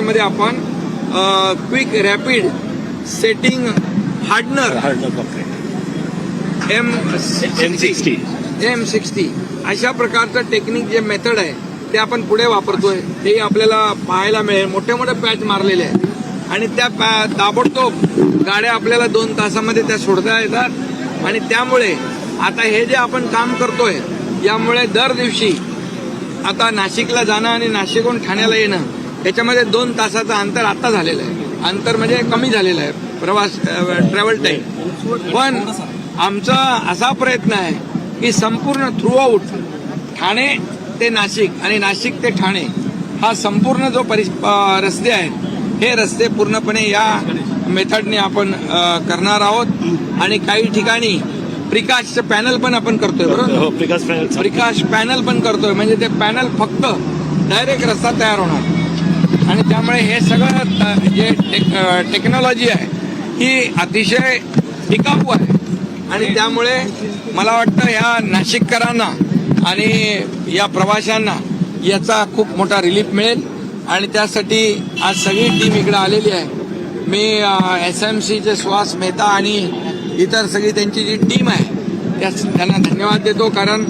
मध्ये आपण quick rapid setting hardener M M sixty M sixty अशा प्रकारचं टेक्निक जे मेथड आहे ते आपण पुढे वापरतोय. ते आपल्याला पाहायला मिळेल. मोठे मोठे पॅच मारलेले आहेत. आणि त्या पॅ- ताबडतोब गाड्या आपल्याला दोन तासामध्ये त्या सोडता येतात. आणि त्यामुळे आता हे जे आपण काम करतोय यामुळे दर दिवशी आता नाशिकला जाणं आणि नाशिकहून ठाण्याला येणं याच्यामध्ये दोन तासाचं अंतर आता झालेलं आहे. अंतर म्हणजे कमी झालेलं आहे. प्रवास ट्रॅव्हल टाईम पण आमचा असा प्रयत्न आहे की संपूर्ण थ्रू आऊट ठाणे ते नाशिक आणि नाशिक ते ठाणे हा संपूर्ण जो परि रस्ते आहेत हे रस्ते पूर्णपणे या मेथडने आपण करणार आहोत. आणि काही ठिकाणी प्रिकाशचं पॅनल पण आपण करतोय बरोबर? हो प्रकाश पॅनल प्रकाश पॅनल पण करतोय. म्हणजे ते पॅनल फक्त डायरेक्ट रस्ता तयार होणार. आणि त्यामुळे हे सगळं जे टेक- टेक्नॉलॉजी आहे ही अतिशय टिकाऊ आहे. आणि त्यामुळे मला वाटतं या नाशिककरांना आणि या प्रवाशांना याचा खूप मोठा रिलीफ मिळेल. आणि त्यासाठी आज सगळी टीम इकडे आलेली आहे. मी एस एम सीचे सुहास मेहता आणि इतर सगळी त्यांची जी टीम आहे त्या त्यांना धन्यवाद देतो. कारण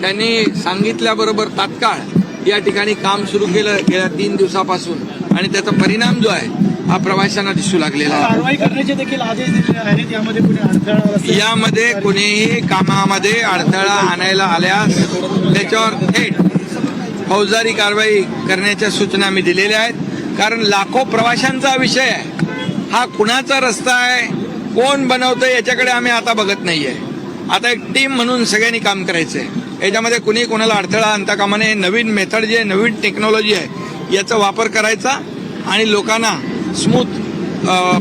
त्यांनी सांगितल्याबरोबर तात्काळ या ठिकाणी काम सुरू केलं गेल्या तीन दिवसापासून. आणि त्याचा परिणाम जो आहे हा प्रवाशांना दिसू लागलेला आहे. यामध्ये कोणीही कामामध्ये अडथळा आणायला आल्यास त्याच्यावर थेट फौजदारी कारवाई करण्याच्या सूचना मी दिलेल्या आहेत. कारण लाखो प्रवाशांचा विषय आहे. हा कुणाचा रस्ता आहे? कोण बनवतं याच्याकडे आम्ही आता बघत नाहीये. आता एक टीम म्हणून सगळ्यांनी काम करायचंय. याच्यामध्ये कुणी कोणाला अडथळा आणता कामा नये. नवीन मेथड जे आहे, नवीन टेक्नॉलॉजी आहे याचा वापर करायचा आणि लोकांना स्मूथ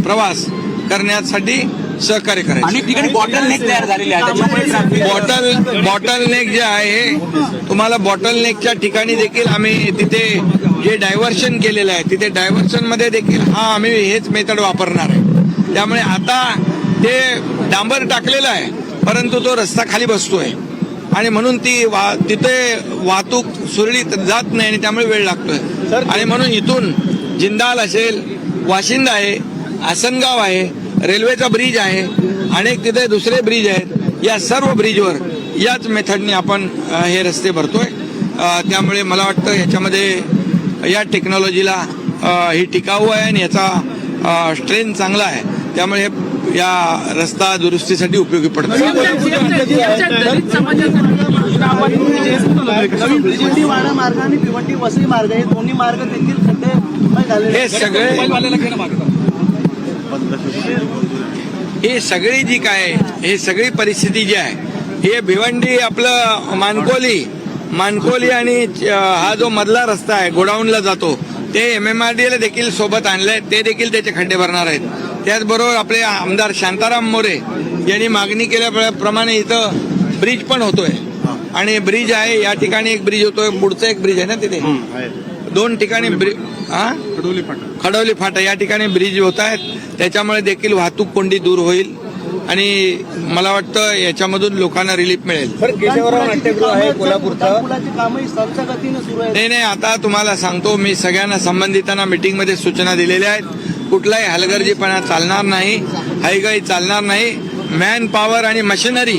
प्रवास करण्यासाठी सहकार्य करायचं. अनेक ठिकाणी बॉटल नेक तयार झालेले आहे. बॉटल बॉटल नेक जे आहे तुम्हाला बॉटल नेकच्या ठिकाणी देखील आम्ही तिथे जे डायव्हर्शन केलेलं आहे तिथे डायव्हर्शनमध्ये देखील हा आम्ही हेच मेथड वापरणार आहे. त्यामुळे आता ते डांबर टाकलेलं आहे परंतु तो रस्ता खाली बसतोय. आणि म्हणून ती वा तिथे वाहतूक सुरळीत जात नाही आणि त्यामुळे वेळ लागतोय. आणि म्हणून इथून जिंदाल असेल वाशिंद आहे आसनगाव आहे रेल्वेचा ब्रिज आहे अनेक तिथे दुसरे ब्रिज आहेत या सर्व ब्रिजवर याच मेथडने आपण हे रस्ते भरतोय. त्यामुळे मला वाटतं याच्यामध्ये या टेक्नॉलॉजीला ही टिकाऊ आहे आणि याचा स्ट्रेंथ चांगला आहे. त्यामुळे हे या रस्ता दुरुस्तीसाठी उपयोगी पडतं. नवीन भिवंडी वाडा मार्ग आणि भिवंडी वसई मार्ग हे दोन्ही मार्ग देखील खड्डे झालेले हे सगळे ही सगळी जी काय हे सगळी परिस्थिती जी आहे हे भिवंडी आपलं मानकोली मानकोली आणि हा जो मधला रस्ता आहे गोडाऊनला जातो ते एम एम आर डी देखील सोबत आणलंय ते देखील त्याचे खड्डे भरणार आहेत. त्याचबरोबर आपले आमदार शांताराम मोरे यांनी मागणी केल्याप्रमाणे इथं ब्रिज पण होतोय. आणि ब्रिज आहे या ठिकाणी एक ब्रिज होतोय पुढचं एक ब्रिज आहे ना तिथे? दोन ठिकाणी ब्रिज हा खडवली फाटा. या ठिकाणी ब्रिज होत आहेत. त्याच्यामुळे देखील वाहतूक कोंडी दूर होईल. आणि मला वाटतं याच्यामधून लोकांना रिलीफ मिळेल. नाही नाही आता तुम्हाला सांगतो मी सगळ्यांना संबंधितांना मीटिंगमध्ये सूचना दिलेल्या आहेत. कुठलाही हलगर्जीपणा चालणार नाही हायगाई चालणार नाही. मॅन पॉवर आणि मशिनरी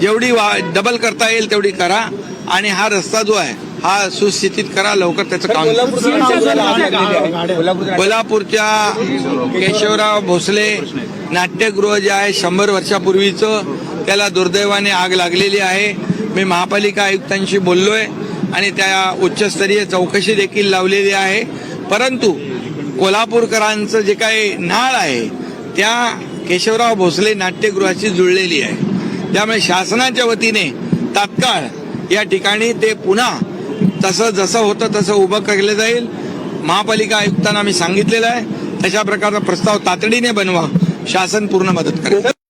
जेवढी वा डबल करता येईल तेवढी करा. आणि हा रस्ता जो आहे हा सुस्थितीत करा. लवकर त्याचं काम कोल्हापूरच्या केशवराव भोसले नाट्यगृह जे आहे शंभर वर्षापूर्वीचं त्याला दुर्दैवाने आग लागलेली आहे. मी महापालिका आयुक्तांशी बोललोय आणि त्या उच्चस्तरीय चौकशी देखील लावलेली आहे. परंतु कोल्हापूरकरांचं जे काही नाळ आहे त्या केशवराव भोसले नाट्यगृहाशी जुळलेली आहे. त्यामुळे शासनाच्या वतीने तात्काळ या ठिकाणी ते पुन्हा तसं जसं होतं तसं उभं केलं जाईल. महापालिका आयुक्तांना आम्ही सांगितलेलं आहे. तशा प्रकारचा प्रस्ताव तातडीने बनवा. शासन पूर्ण मदत करेल.